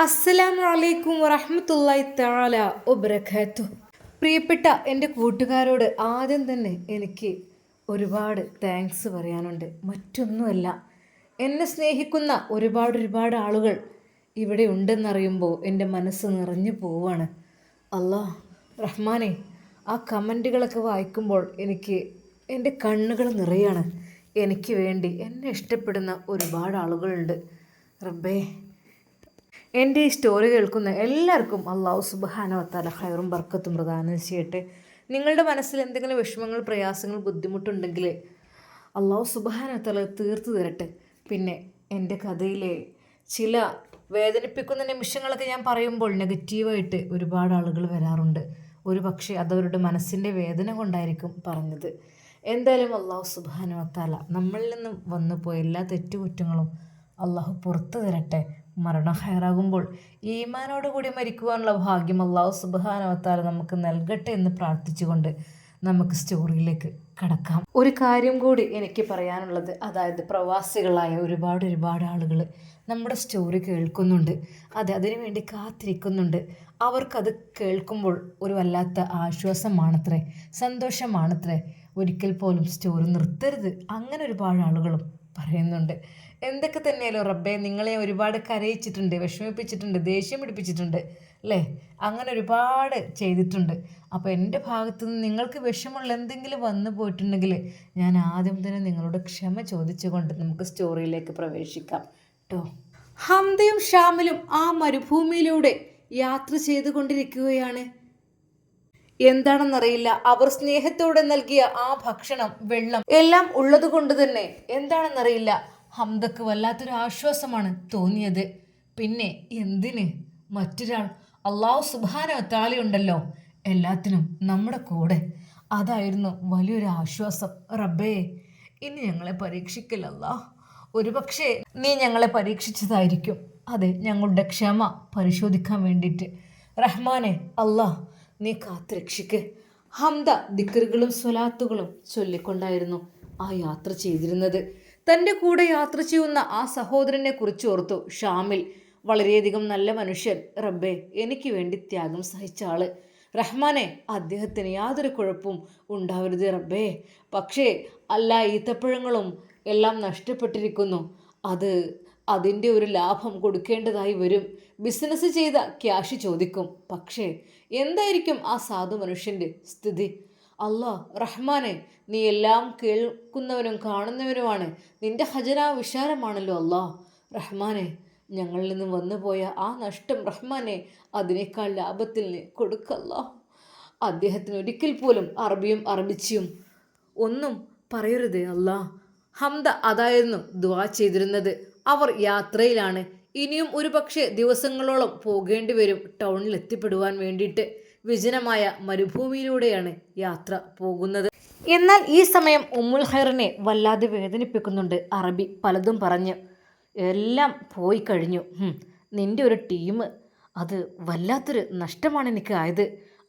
അസ്സലാമു അലൈക്കും വറഹ്മത്തുള്ളാഹി തആല വബറകാതുഹു പ്രിയപ്പെട്ട എന്റെ കൂട്ടുകാരോട് ആദ്യം തന്നെ എനിക്ക് ഒരുപാട് താങ്ക്സ് പറയാനുണ്ട്. മറ്റൊന്നുമല്ല എന്നെ സ്നേഹിക്കുന്ന ഒരുപാട് ഒരുപാട് ആളുകൾ ഇവിടെ ഉണ്ടെന്നറിയുമ്പോൾ എന്റെ മനസ്സ് നിറഞ്ഞു പോവാണ്. അല്ലാ റഹ്മാനെ ആ കമന്റുകളൊക്കെ വായിക്കുമ്പോൾ എനിക്ക് എന്റെ കണ്ണുകൾ നിറയാണ്. എനിക്ക് വേണ്ടി എന്നെ ഇഷ്ടപ്പെടുന്ന ഒരുപാട് ആളുകളുണ്ട്. റബ്ബേ എന്റെ ഈ സ്റ്റോറി കേൾക്കുന്ന എല്ലാവർക്കും അള്ളാഹു സുബാനവത്താല ഹൈറും ബർക്കത്തും പ്രദാനം ചെയ്യട്ടെ. നിങ്ങളുടെ മനസ്സിൽ എന്തെങ്കിലും വിഷമങ്ങൾ പ്രയാസങ്ങൾ ബുദ്ധിമുട്ടുണ്ടെങ്കിൽ അള്ളാഹു സുബാനവത്താല തീർത്തു തരട്ടെ. പിന്നെ എന്റെ കഥയിലെ ചില വേദനിപ്പിക്കുന്ന നിമിഷങ്ങളൊക്കെ ഞാൻ പറയുമ്പോൾ നെഗറ്റീവായിട്ട് ഒരുപാട് ആളുകൾ വരാറുണ്ട്. ഒരു പക്ഷേ അതവരുടെ മനസ്സിന്റെ വേദന കൊണ്ടായിരിക്കും പറഞ്ഞത്. എന്തായാലും അള്ളാഹു സുബാന വത്താല നമ്മളിൽ നിന്നും വന്നു പോയ എല്ലാ തെറ്റുകുറ്റങ്ങളും അള്ളാഹു പുറത്തു തരട്ടെ. മരണം ഹയറാകുമ്പോൾ ഈമാനോട് കൂടി മരിക്കുവാനുള്ള ഭാഗ്യം അള്ളാഹു സുബാനവത്താല നമുക്ക് നൽകട്ടെ എന്ന് പ്രാർത്ഥിച്ചുകൊണ്ട് നമുക്ക് സ്റ്റോറിയിലേക്ക് കടക്കാം. ഒരു കാര്യം കൂടി എനിക്ക് പറയാനുള്ളത് അതായത് പ്രവാസികളായ ഒരുപാട് ഒരുപാട് ആളുകൾ നമ്മുടെ സ്റ്റോറി കേൾക്കുന്നുണ്ട്. അതെ അതിനു വേണ്ടി കാത്തിരിക്കുന്നുണ്ട്. അവർക്കത് കേൾക്കുമ്പോൾ ഒരു വല്ലാത്ത ആശ്വാസമാണത്രേ സന്തോഷമാണത്രേ. ഒരിക്കൽ പോലും സ്റ്റോറി നിർത്തരുത്. അങ്ങനെ ഒരുപാട് ആളുകളും പറയുന്നുണ്ട്. എന്തൊക്കെ തന്നെയല്ലോ റബ്ബെ നിങ്ങളെ ഒരുപാട് കരയിച്ചിട്ടുണ്ട് വിഷമിപ്പിച്ചിട്ടുണ്ട് ദേഷ്യം പിടിപ്പിച്ചിട്ടുണ്ട് അല്ലേ? അങ്ങനെ ഒരുപാട് ചെയ്തിട്ടുണ്ട്. അപ്പോൾ എന്റെ ഭാഗത്തു നിന്ന് നിങ്ങൾക്ക് വിഷമമുള്ള എന്തെങ്കിലും വന്നു പോയിട്ടുണ്ടെങ്കിൽ ഞാൻ ആദ്യം തന്നെ നിങ്ങളോട് ക്ഷമ ചോദിച്ചുകൊണ്ട് നമുക്ക് സ്റ്റോറിയിലേക്ക് പ്രവേശിക്കാം കേട്ടോ ഹംദയും ഷാമിലും ആ മരുഭൂമിയിലൂടെ യാത്ര ചെയ്തുകൊണ്ടിരിക്കുകയാണ്. എന്താണെന്നറിയില്ല. അവർ സ്നേഹത്തോടെ നൽകിയ ആ ഭക്ഷണം വെള്ളം എല്ലാം ഉള്ളത് കൊണ്ട് തന്നെ. എന്താണെന്നറിയില്ല. ഹംദക്ക് വല്ലാത്തൊരു ആശ്വാസമാണ് തോന്നിയത്. പിന്നെ എന്തിന്? മറ്റൊരാൾ അള്ളാഹു സുബാന താളിയുണ്ടല്ലോ എല്ലാത്തിനും നമ്മുടെ കൂടെ. അതായിരുന്നു വലിയൊരു ആശ്വാസം. റബ്ബേ ഇനി ഞങ്ങളെ പരീക്ഷിക്കില്ലല്ല ഒരുപക്ഷെ നീ ഞങ്ങളെ പരീക്ഷിച്ചതായിരിക്കും. അതെ ഞങ്ങളുടെ ക്ഷമ പരിശോധിക്കാൻ വേണ്ടിയിട്ട്. റഹ്മാനെ അല്ലാ നീ കാത്തുരക്ഷിക്ക്. ഹംദ ദിക്കറുകളും സ്വലാത്തുകളും ചൊല്ലിക്കൊണ്ടായിരുന്നു ആ യാത്ര ചെയ്തിരുന്നത്. തന്റെ കൂടെ യാത്ര ചെയ്യുന്ന ആ സഹോദരനെ കുറിച്ച് ഓർത്തു ഷാമിൽ. വളരെയധികം നല്ല മനുഷ്യൻ. റബ്ബെ എനിക്ക് വേണ്ടി ത്യാഗം സഹിച്ച ആൾ. റഹ്മാനെ അദ്ദേഹത്തിന് യാതൊരു കുഴപ്പവും ഉണ്ടാവരുത് റബ്ബേ. പക്ഷേ അല്ല ഈത്തപ്പഴങ്ങളും എല്ലാം നഷ്ടപ്പെട്ടിരിക്കുന്നു. അത് അതിന്റെ ഒരു ലാഭം കൊടുക്കേണ്ടതായി വരും. ബിസിനസ് ചെയ്ത ക്യാഷ് ചോദിക്കും. പക്ഷേ എന്തായിരിക്കും ആ സാധു മനുഷ്യന്റെ സ്ഥിതി? അല്ലാ റഹ്മാനെ നീ എല്ലാം കേൾക്കുന്നവനും കാണുന്നവനുമാണ്. നിന്റെ ഹജന വിശാലമാണല്ലോ അല്ലാ റഹ്മാനെ ഞങ്ങളിൽ നിന്ന് വന്നുപോയ ആ നഷ്ടം റഹ്മാനെ അതിനേക്കാൾ ലാഭത്തിൽ കൊടുക്കല്ല അദ്ദേഹത്തിന് ഒരിക്കൽ പോലും അറബിയും അറബിച്ചിയും ഒന്നും പറയരുതേ അല്ലാ ഹംദ അതായിരുന്നു ദുവാ ചെയ്തിരുന്നത്. അവർ യാത്രയിലാണ്. ഇനിയും ഒരു പക്ഷേ ദിവസങ്ങളോളം പോകേണ്ടി വരും ടൗണിൽ എത്തിപ്പെടുവാൻ വേണ്ടിയിട്ട് വിജനമായ മരുഭൂമിയിലൂടെയാണ് യാത്ര പോകുന്നത്. എന്നാൽ ഈ സമയം ഉമ്മുൽ ഹൈറിനെ വല്ലാതെ വേദനിപ്പിക്കുന്നുണ്ട് അറബി പലതും പറഞ്ഞ്. എല്ലാം പോയി കഴിഞ്ഞു. നിന്റെ ഒരു ടീം. അത് വല്ലാത്തൊരു നഷ്ടമാണ് എനിക്ക് ആയത്.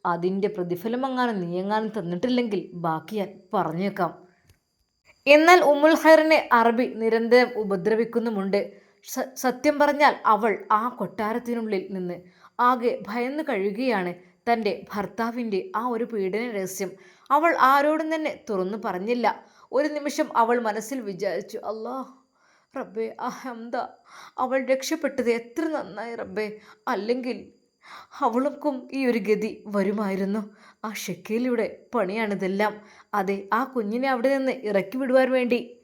അതിന്റെ പ്രതിഫലമെങ്ങാനും നീയെങ്ങാനും തന്നിട്ടില്ലെങ്കിൽ ബാക്കി ഞാൻ പറഞ്ഞേക്കാം. എന്നാൽ ഉമ്മുൽ ഖൈറിനെ അറബി നിരന്തരം ഉപദ്രവിക്കുന്നുമുണ്ട്. സത്യം പറഞ്ഞാൽ അവൾ ആ കൊട്ടാരത്തിനുള്ളിൽ നിന്ന് ആകെ ഭയന്നു കഴിയുകയാണ് തന്റെ ഭർത്താവിന്റെ ആ ഒരു പീഡന രഹസ്യം. അവൾ ആരോടും തന്നെ തുറന്നു പറഞ്ഞില്ല. ഒരു നിമിഷം അവൾ മനസ്സിൽ വിചാരിച്ചു അല്ലാ റബ്ബേ അഹമ്മദ അവൾ രക്ഷപ്പെട്ടത് എത്ര നന്നായി റബ്ബേ. അല്ലെങ്കിൽ അവൾക്കും ഈ ഒരു ഗതി വരുമായിരുന്നു. ആ ഷെക്കയിലൂടെ പണിയാണിതെല്ലാം. അതെ ആ കുഞ്ഞിനെ അവിടെ നിന്ന് ഇറക്കി വിടുവാൻ വേണ്ടി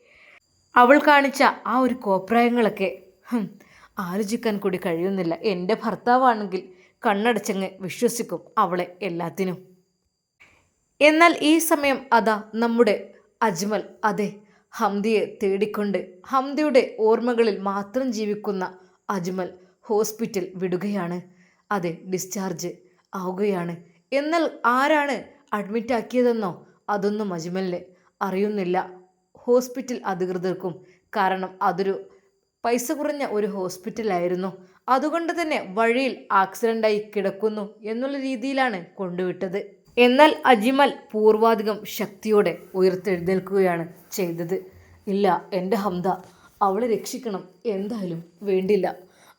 അവൾ കാണിച്ച ആ ഒരു കോപ്രായങ്ങളൊക്കെ. ആലോചിക്കാൻ കൂടി കഴിയുന്നില്ല. എന്റെ ഭർത്താവാണെങ്കിൽ കണ്ണടച്ചങ്ങ് വിശ്വസിക്കും അവളെ എല്ലാത്തിനും. എന്നാൽ ഈ സമയം അതാ നമ്മുടെ അജ്മൽ. അതെ ഹംദിയെ തേടിക്കൊണ്ട് ഹംദിയുടെ ഓർമ്മകളിൽ മാത്രം ജീവിക്കുന്ന അജ്മൽ ഹോസ്പിറ്റൽ വിടുകയാണ്. അതെ ഡിസ്ചാർജ് ആവുകയാണ്. എന്നാൽ ആരാണ് അഡ്മിറ്റ് ആക്കിയതെന്നോ അതൊന്നും അജ്മലിന് അറിയുന്നില്ല. ഹോസ്പിറ്റൽ അധികൃതർക്കും കാരണം അതൊരു പൈസ കുറഞ്ഞ ഒരു ഹോസ്പിറ്റലായിരുന്നു അതുകൊണ്ട് തന്നെ വഴിയിൽ ആക്സിഡന്റായി കിടക്കുന്നു എന്നുള്ള രീതിയിലാണ് കൊണ്ടുവിട്ടത്. എന്നാൽ അജിമൽ പൂർവാധികം ശക്തിയോടെ ഉയർത്തെഴുന്നേൽക്കുകയാണ് ചെയ്തത്. ഇല്ല എന്റെ ഹംദ അവളെ രക്ഷിക്കണം. എന്തായാലും വേണ്ടില്ല.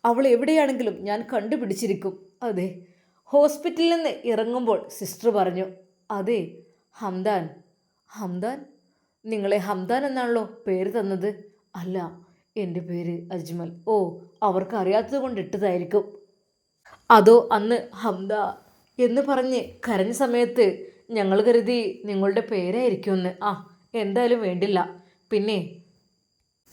അവൾ എവിടെയാണെങ്കിലും ഞാൻ കണ്ടുപിടിച്ചിരിക്കും. അതെ ഹോസ്പിറ്റലിൽ നിന്ന് ഇറങ്ങുമ്പോൾ സിസ്റ്റർ പറഞ്ഞു അതെ ഹംദാൻ ഹംദാൻ നിങ്ങളെ ഹംദാൻ എന്നാണല്ലോ പേര് തന്നത്? അല്ല എന്റെ പേര് അജ്മൽ. ഓ അവർക്ക് അറിയാത്തത് കൊണ്ട് ഇട്ടതായിരിക്കും. അതോ അന്ന് ഹംദ? എന്ന് പറഞ്ഞ് കരഞ്ഞ സമയത്ത് ഞങ്ങൾ കരുതി നിങ്ങളുടെ പേരായിരിക്കുമെന്ന്. ആ എന്തായാലും വേണ്ടില്ല. പിന്നെ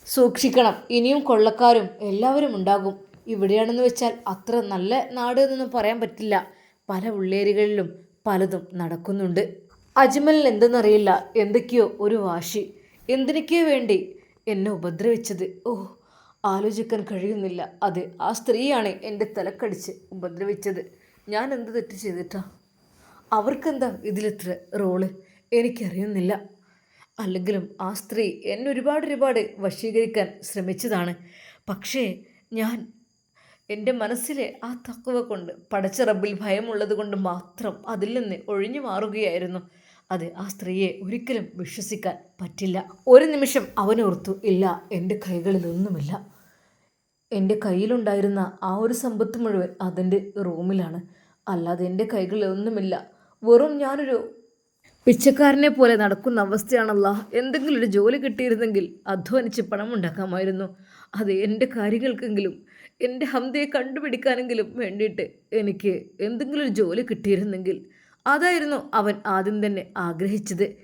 സൂക്ഷിക്കണം ഇനിയും കൊള്ളക്കാരും എല്ലാവരും ഉണ്ടാകും. ഇവിടെയാണെന്ന് വെച്ചാൽ അത്ര നല്ല നാട് എന്നൊന്നും പറയാൻ പറ്റില്ല. പല ഉള്ളേരികളിലും പലതും നടക്കുന്നുണ്ട്. അജ്മലിന് എന്തെന്നറിയില്ല. എന്തൊക്കെയോ ഒരു വാശി. എന്തിനൊക്കെയോ വേണ്ടി എന്നെ ഉപദ്രവിച്ചത്. ഓ ആലോചിക്കാൻ കഴിയുന്നില്ല. അത് ആ സ്ത്രീയാണ് എന്റെ തലക്കടിച്ച് ഉപദ്രവിച്ചത്. ഞാൻ എന്ത് തെറ്റ് ചെയ്തിട്ടാ? അവർക്കെന്താ ഇതിലിത്ര റോൾ? എനിക്കറിയുന്നില്ല. അല്ലെങ്കിലും ആ സ്ത്രീ എന്നെ ഒരുപാട് ഒരുപാട് വശീകരിക്കാൻ ശ്രമിച്ചതാണ്. പക്ഷേ ഞാൻ എന്റെ മനസ്സിലെ ആ തക്കവ കൊണ്ട് പടച്ച റബ്ബിൽ ഭയമുള്ളത് കൊണ്ട് മാത്രം അതിൽ നിന്ന് ഒഴിഞ്ഞു മാറുകയായിരുന്നു. അത് ആ സ്ത്രീയെ ഒരിക്കലും വിശ്വസിക്കാൻ പറ്റില്ല. ഒരു നിമിഷം അവനോർത്തു ഇല്ല എന്റെ കൈകളിലൊന്നുമില്ല. എന്റെ കയ്യിലുണ്ടായിരുന്ന ആ ഒരു സമ്പത്ത് മുഴുവൻ അതിന്റെ റൂമിലാണ്. അല്ലാതെ എന്റെ കൈകളിലൊന്നുമില്ല. വെറും ഞാനൊരു പിച്ചക്കാരനെ പോലെ നടക്കുന്ന അവസ്ഥയാണല്ല. എന്തെങ്കിലും ഒരു ജോലി കിട്ടിയിരുന്നെങ്കിൽ അധ്വാനിച്ച് പണം ഉണ്ടാക്കാമായിരുന്നു അത് എന്റെ കാര്യങ്ങൾക്കെങ്കിലും എന്റെ ഹംദയെ കണ്ടുപിടിക്കാനെങ്കിലും വേണ്ടിയിട്ട് എനിക്ക് എന്തെങ്കിലും ഒരു ജോലി കിട്ടിയിരുന്നെങ്കിൽ അതായിരുന്നു അവൻ ആദ്യം തന്നെ ആഗ്രഹിച്ചത്.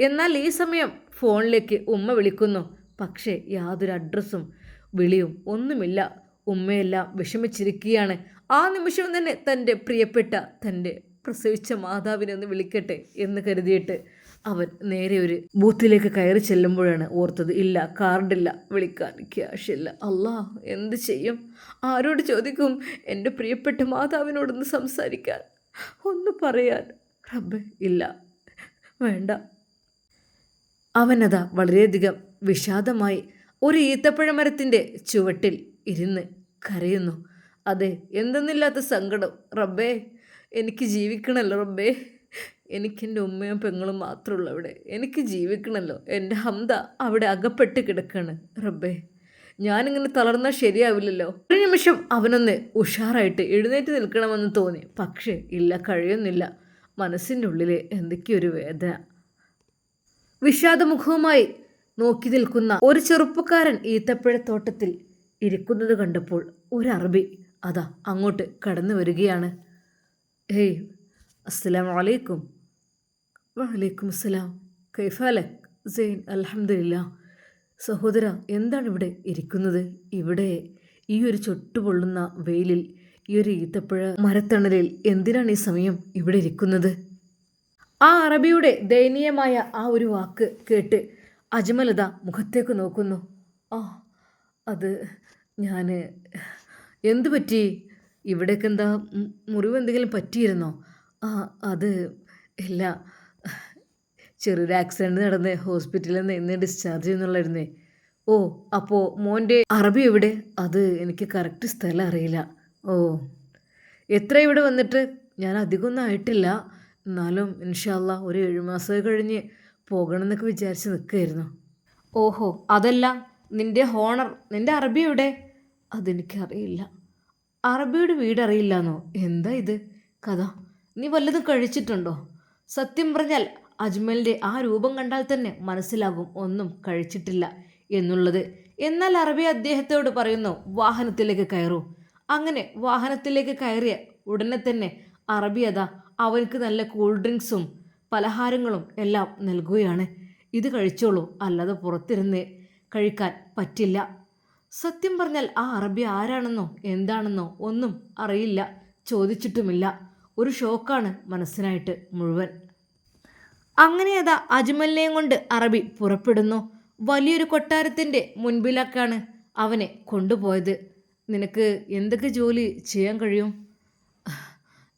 എന്നാൽ ഈ സമയം ഫോണിലേക്ക് ഉമ്മ വിളിക്കുന്നു. പക്ഷേ യാതൊരു അഡ്രസ്സും വിളിയും ഒന്നുമില്ല. ഉമ്മയെല്ലാം വിഷമിച്ചിരിക്കുകയാണ്. ആ നിമിഷം തന്നെ തന്റെ പ്രിയപ്പെട്ട തന്റെ പ്രസവിച്ച മാതാവിനെ ഒന്ന് വിളിക്കട്ടെ എന്ന് കരുതിയിട്ട് അവൻ നേരെ ഒരു ബൂത്തിലേക്ക് കയറി ചെല്ലുമ്പോഴാണ് ഓർത്തത് ഇല്ല കാർഡില്ല വിളിക്കാൻ ക്യാഷ് ഇല്ല. അല്ലാ എന്ത് ചെയ്യും? ആരോട് ചോദിക്കും? എന്റെ പ്രിയപ്പെട്ട മാതാവിനോടൊന്ന് സംസാരിക്കാൻ. ഒന്ന് പറയാൻ. റബ്ബ് ഇല്ല വേണ്ട. അവനതാ വളരെയധികം വിഷാദമായി ഒരു ഈത്തപ്പഴമരത്തിന്റെ ചുവട്ടിൽ ഇരുന്ന് കരയുന്നു. അതെ എന്തെന്നില്ലാത്ത സങ്കടം. റബ്ബേ എനിക്ക് ജീവിക്കണമല്ലോ റബ്ബേ. എനിക്കെന്റെ ഉമ്മയും പെങ്ങളും മാത്രമുള്ളൂ അവിടെ. എനിക്ക് ജീവിക്കണമല്ലോ എന്റെ ഹംദ അവിടെ അകപ്പെട്ട് കിടക്കാണ്. റബ്ബേ ഞാനിങ്ങനെ തളർന്നാൽ ശരിയാവില്ലല്ലോ. ഒരു നിമിഷം അവനൊന്ന് ഉഷാറായിട്ട് എഴുന്നേറ്റ് നിൽക്കണമെന്ന് തോന്നി. പക്ഷേ ഇല്ല കഴിയുന്നില്ല. മനസ്സിന്റെ ഉള്ളിൽ എന്തൊക്കെയൊരു വേദന. വിഷാദമുഖവുമായി നോക്കി നിൽക്കുന്ന ഒരു ചെറുപ്പക്കാരൻ ഈത്തപ്പഴത്തോട്ടത്തിൽ ഇരിക്കുന്നത് കണ്ടപ്പോൾ ഒരു അറബി അതാ അങ്ങോട്ട് കടന്നു വരികയാണ്. ഹേയ് അസ്സലാം വലൈക്കും വലൈക്കും അസ്സലാം. കൈഫാലക് സെയിൻ അലഹമില്ല സഹോദര എന്താണ് ഇവിടെ ഇരിക്കുന്നത്? ഇവിടെ ഈ ഒരു ചുട്ടുപൊള്ളുന്ന വെയിലിൽ ഈ ഒരു ഈത്തപ്പഴ മരത്തണലിൽ എന്തിനാണ് ഈ സമയം ഇവിടെ ഇരിക്കുന്നത്? ആ അറബിയുടെ ദയനീയമായ ആ ഒരു വാക്ക് കേട്ട് അജ്മലത മുഖത്തേക്ക് നോക്കുന്നു. ആ അത് ഞാൻ എന്തു പറ്റി? ഇവിടേക്ക് എന്താ മുറിവ് എന്തെങ്കിലും പറ്റിയിരുന്നോ? ആ അത് ഇല്ല. ചെറിയൊരു ആക്സിഡന്റ് നടന്ന് ഹോസ്പിറ്റലിൽ നിന്ന് ഇന്ന് ഡിസ്ചാർജ് ചെയ്യുന്നുള്ളായിരുന്നേ. ഓ അപ്പോൾ മോന്റെ അറബി എവിടെ? അത് എനിക്ക് കറക്റ്റ് സ്ഥലം അറിയില്ല. ഓ എത്ര ഇവിടെ വന്നിട്ട്? ഞാൻ അധികമൊന്നും ആയിട്ടില്ല. എന്നാലും ഇൻഷാല്ല ഒരു ഏഴ് മാസം കഴിഞ്ഞ് പോകണം എന്നൊക്കെ വിചാരിച്ച് നിൽക്കുമായിരുന്നു ഓഹോ അതല്ല. നിന്റെ ഹോണർ നിന്റെ അറബി എവിടെ? അതെനിക്കറിയില്ല. അറബിയുടെ വീട് അറിയില്ലെന്നോ എന്താ ഇത്? കഥ. നീ വല്ലതും കഴിച്ചിട്ടുണ്ടോ? സത്യം പറഞ്ഞാൽ അജ്മലിന്റെ ആ രൂപം കണ്ടാൽ തന്നെ മനസ്സിലാകും ഒന്നും കഴിച്ചിട്ടില്ല എന്നുള്ളത്. എന്നാൽ അറബി അദ്ദേഹത്തോട് പറയുന്നു വാഹനത്തിലേക്ക് കയറൂ. അങ്ങനെ വാഹനത്തിലേക്ക് കയറിയ ഉടനെ തന്നെ അറബി അതാ അവർക്ക് നല്ല കൂൾ ഡ്രിങ്ക്സും പലഹാരങ്ങളും എല്ലാം നൽകുകയാണ്. ഇത് കഴിച്ചോളൂ അല്ലാതെ പുറത്തിരുന്ന് കഴിക്കാൻ പറ്റില്ല. സത്യം പറഞ്ഞാൽ ആ അറബി ആരാണെന്നോ എന്താണെന്നോ ഒന്നും അറിയില്ല ചോദിച്ചിട്ടുമില്ല. ഒരു ഷോക്കാണ് മനസ്സിനായിട്ട് മുഴുവൻ. അങ്ങനെ അതാ അജ്മലിനെയും കൊണ്ട് അറബി പുറപ്പെടുന്നു. വലിയൊരു കൊട്ടാരത്തിന്റെ മുൻപിലേക്കാണ് അവനെ കൊണ്ടുപോയത്. നിനക്ക് എന്തൊക്കെ ജോലി ചെയ്യാൻ കഴിയും?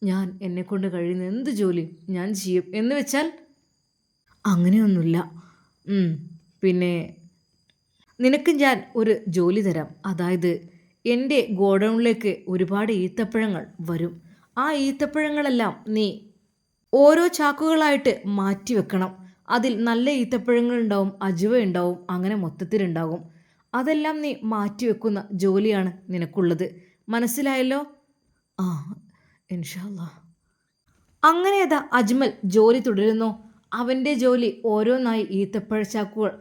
ഞാൻ എന്നെക്കൊണ്ട് കഴിയുന്ന എന്ത് ജോലി ഞാൻ ചെയ്യും എന്ന് വെച്ചാൽ? അങ്ങനെയൊന്നുമില്ല. പിന്നെ നിനക്ക് ഞാൻ ഒരു ജോലി തരാം. അതായത് എന്റെ ഗോഡൗണിലേക്ക് ഒരുപാട് ഈത്തപ്പഴങ്ങൾ വരും. ആ ഈത്തപ്പഴങ്ങളെല്ലാം നീ ഓരോ ചാക്കുകളായിട്ട് മാറ്റി വെക്കണം. അതിൽ നല്ല ഈത്തപ്പഴങ്ങൾ ഉണ്ടാവും അജുവ ഉണ്ടാവും അങ്ങനെ മൊത്തത്തിലുണ്ടാകും. അതെല്ലാം നീ മാറ്റി വെക്കുന്ന ജോലിയാണ് നിനക്കുള്ളത്. മനസ്സിലായല്ലോ? ആ ഇൻഷാല്ലാ അങ്ങനെ അതാ അജ്മൽ ജോലി തുടരുന്നു. അവന്റെ ജോലി ഓരോന്നായി ഈത്തപ്പഴച്ചാക്കുകൾ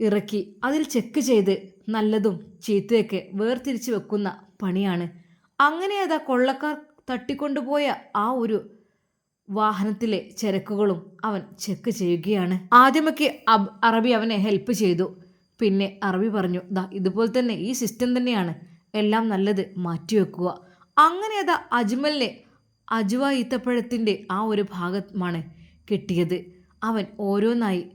ഇറക്കി അതിൽ ചെക്ക് ചെയ്ത് നല്ലതും ചീത്തയൊക്കെ വേർതിരിച്ച് വെക്കുന്ന പണിയാണ്. അങ്ങനെ അതാ കൊള്ളക്കാർ തട്ടിക്കൊണ്ടുപോയ ആ ഒരു വാഹനത്തിലെ ചരക്കുകളും അവൻ ചെക്ക് ചെയ്യുകയാണ്. ആദ്യമൊക്കെ അറബി അവനെ ഹെൽപ്പ് ചെയ്തു. പിന്നെ അറബി പറഞ്ഞു ദാ ഇതുപോലെ തന്നെ ഈ സിസ്റ്റം തന്നെയാണ്. എല്ലാം നല്ലത് മാറ്റിവെക്കുക അങ്ങനെ അതാ അജ്മലിനെ അജുവ ഈത്തപ്പഴത്തിന്റെ ആ ഒരു ഭാഗമാണ് കിട്ടിയത്. അവൻ ഓരോന്നായി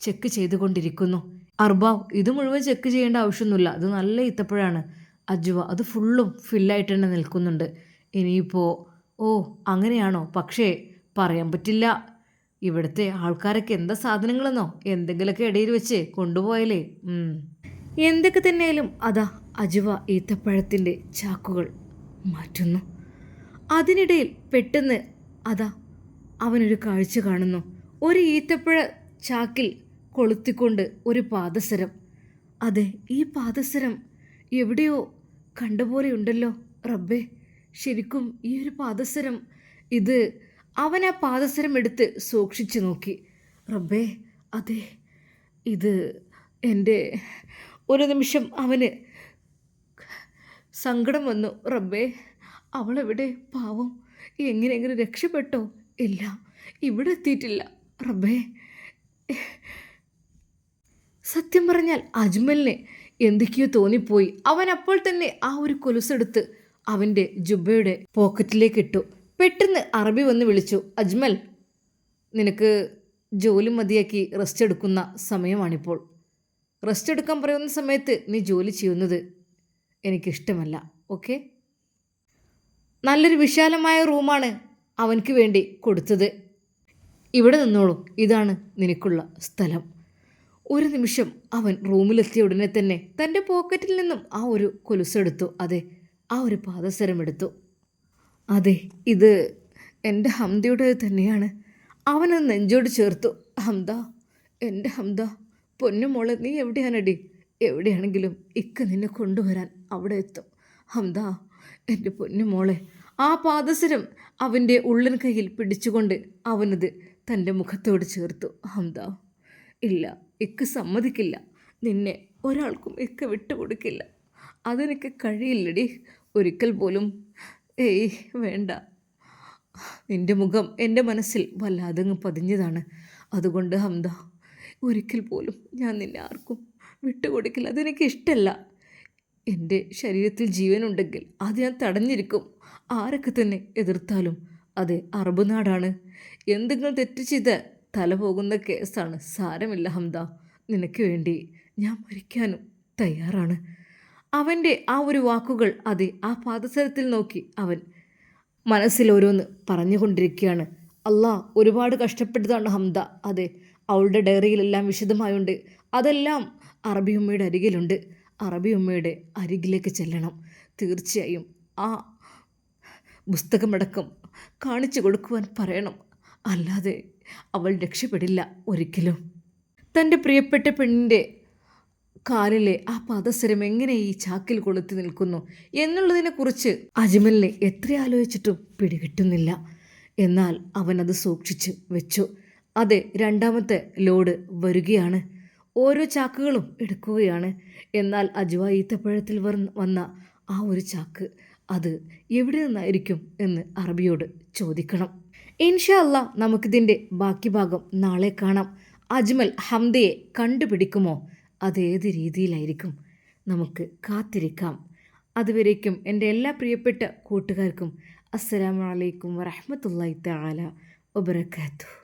ചെക്ക് ചെയ്തുകൊണ്ടിരിക്കുന്നു. അർബാവ് ഇത് മുഴുവൻ ചെക്ക് ചെയ്യേണ്ട ആവശ്യമൊന്നുമില്ല. അത് നല്ല ഈത്തപ്പഴമാണ് അജുവ. അത് ഫുള്ളും ഫില്ലായിട്ട് തന്നെ നിൽക്കുന്നുണ്ട്. ഇനിയിപ്പോൾ ഓ അങ്ങനെയാണോ? പക്ഷേ പറയാൻ പറ്റില്ല. ഇവിടുത്തെ ആൾക്കാരൊക്കെ എന്താ സാധനങ്ങളെന്നോ? എന്തെങ്കിലുമൊക്കെ ഇടയിൽ വെച്ച് കൊണ്ടുപോയാലേ. എന്തൊക്കെ തന്നെയാലും അതാ അജുവ ഈത്തപ്പഴത്തിന്റെ ചാക്കുകൾ മാറ്റുന്നു. അതിനിടയിൽ പെട്ടെന്ന് അതാ അവനൊരു കാഴ്ച കാണുന്നു. ഒരു ഈത്തപ്പഴ ചാക്കിൽ കൊളുത്തിക്കൊണ്ട് ഒരു പാദസരം. അതെ ഈ പാദസരം എവിടെയോ കണ്ടപോലെയുണ്ടല്ലോ റബ്ബേ. ശരിക്കും ഈ ഒരു പാദസരം ഇത് അവൻ ആ പാദസരം എടുത്ത് സൂക്ഷിച്ചു നോക്കി. റബ്ബേ അതെ ഇത് എന്റെ ഒരു നിമിഷം അവന് സങ്കടം വന്നു. റബ്ബേ അവളെവിടെ? പാവം എങ്ങനെയെങ്കിലും രക്ഷപ്പെട്ടോ? ഇല്ല ഇവിടെ എത്തിയിട്ടില്ല. റബ്ബേ സത്യം പറഞ്ഞാൽ അജ്മലിനെ എന്തൊക്കെയോ തോന്നിപ്പോയി. അവൻ അപ്പോൾ തന്നെ ആ ഒരു കൊലുസെടുത്ത് അവന്റെ ജുബയുടെ പോക്കറ്റിലേക്ക് ഇട്ടു. പെട്ടെന്ന് അറബി വന്ന് വിളിച്ചു അജ്മൽ നിനക്ക് ജോലി മതിയാക്കി റെസ്റ്റ് എടുക്കുന്ന സമയമാണിപ്പോൾ. റെസ്റ്റ് എടുക്കാൻ പറയുന്ന സമയത്ത് നീ ജോലി ചെയ്യുന്നത് എനിക്കിഷ്ടമല്ല ഓക്കെ നല്ലൊരു വിശാലമായ റൂമാണ് അവനക്ക് വേണ്ടി കൊടുത്തത്. ഇവിടെ നിന്നോളൂ ഇതാണ് നിനക്കുള്ള സ്ഥലം. ഒരു നിമിഷം അവൻ റൂമിലെത്തിയ ഉടനെ തന്നെ തന്റെ പോക്കറ്റിൽ നിന്നും ആ ഒരു കൊലുസെടുത്തു അതെ ആ ഒരു പാദസരം എടുത്തു. അതെ ഇത് എന്റെ ഹംദയുടെ തന്നെയാണ്. അവനത് നെഞ്ചോട് ചേർത്തു. ഹംദ എന്റെ ഹംദ പൊന്നുമോളെ നീ എവിടെയാണടി? എവിടെയാണെങ്കിലും ഇക്ക നിന്നെ കൊണ്ടുവരാൻ അവിടെ എത്തും. ഹംദ എന്റെ പൊന്നുമോളെ ആ പാദസരം അവന്റെ ഉള്ളൻ കയ്യിൽ പിടിച്ചുകൊണ്ട് അവനത് തന്റെ മുഖത്തോട് ചേർത്തു. ഹംദ ഇല്ല ഇക്ക സമ്മതിക്കില്ല. നിന്നെ ഒരാൾക്കും ഇക്ക വിട്ടുകൊടുക്കില്ല. അതെനിക്ക് കഴിയില്ലടി. ഒരിക്കൽ പോലും. ഏയ് വേണ്ട. എന്റെ മുഖം എന്റെ മനസ്സിൽ വല്ലാതെ പതിഞ്ഞതാണ്. അതുകൊണ്ട് ഹംദ ഒരിക്കൽ പോലും ഞാൻ നിന്നെ ആർക്കും വിട്ടുകൊടുക്കില്ല. അതെനിക്ക് ഇഷ്ടമല്ല എന്റെ ശരീരത്തിൽ ജീവനുണ്ടെങ്കിൽ അത് ഞാൻ തടഞ്ഞിരിക്കും. ആരൊക്കെ തന്നെ എതിർത്താലും അതെ അറബ് നാടാണ് എന്തെങ്കിലും തെറ്റ് ചെയ്ത് തല പോകുന്ന കേസാണ് സാരമില്ല ഹംദ. നിനക്ക് വേണ്ടി ഞാൻ മരിക്കാനും തയ്യാറാണ്. അവന്റെ ആ ഒരു വാക്കുകൾ അതെ ആ പാദസരത്തിൽ നോക്കി അവൻ മനസ്സിൽ ഓരോന്ന് പറഞ്ഞുകൊണ്ടിരിക്കുകയാണ്. അല്ലാ ഒരുപാട് കഷ്ടപ്പെട്ടതാണ് ഹംദ അതെ അവളുടെ ഡയറിയിലെല്ലാം വിശദമായുണ്ട്. അതെല്ലാം അറബി ഉമ്മയുടെ അരികിലുണ്ട്. അറബി ഉമ്മയുടെ അരികിലേക്ക് ചെല്ലണം. തീർച്ചയായും ആ പുസ്തകമടക്കം കാണിച്ചു കൊടുക്കുവാൻ പറയണം. അല്ലാതെ അവൾ രക്ഷപ്പെടില്ല ഒരിക്കലും. തന്റെ പ്രിയപ്പെട്ട പെണ്ണിന്റെ കാലിലെ ആ പാദസരം എങ്ങനെ ഈ ചാക്കിൽ കൊളുത്തി നിൽക്കുന്നു എന്നുള്ളതിനെ കുറിച്ച് അജ്മലിനെ എത്ര ആലോചിച്ചിട്ടും പിടികിട്ടുന്നില്ല. എന്നാൽ അവൻ അത് സൂക്ഷിച്ച് വെച്ചു. അതെ രണ്ടാമത്തെ ലോഡ് വരികയാണ്. ഓരോ ചാക്കുകളും എടുക്കുകയാണ്. എന്നാൽ അജ്വ ഈത്തപ്പഴത്തിൽ വന്ന ആ ഒരു ചാക്ക് അത് എവിടെ നിന്നായിരിക്കും എന്ന് അറബിയോട് ചോദിക്കണം. ഇൻഷാ അല്ലാ നമുക്കിതിന്റെ ബാക്കി ഭാഗം നാളെ കാണാം. അജ്മൽ ഹംദയെ കണ്ടുപിടിക്കുമോ? അതേത് രീതിയിലായിരിക്കും നമുക്ക് കാത്തിരിക്കാം. അതുവരേക്കും എന്റെ എല്ലാ പ്രിയപ്പെട്ട കൂട്ടുകാർക്കും അസ്സലാമു അലൈക്കും വറഹ്മത്തുള്ളാഹി തആല വബറകാതുഹു.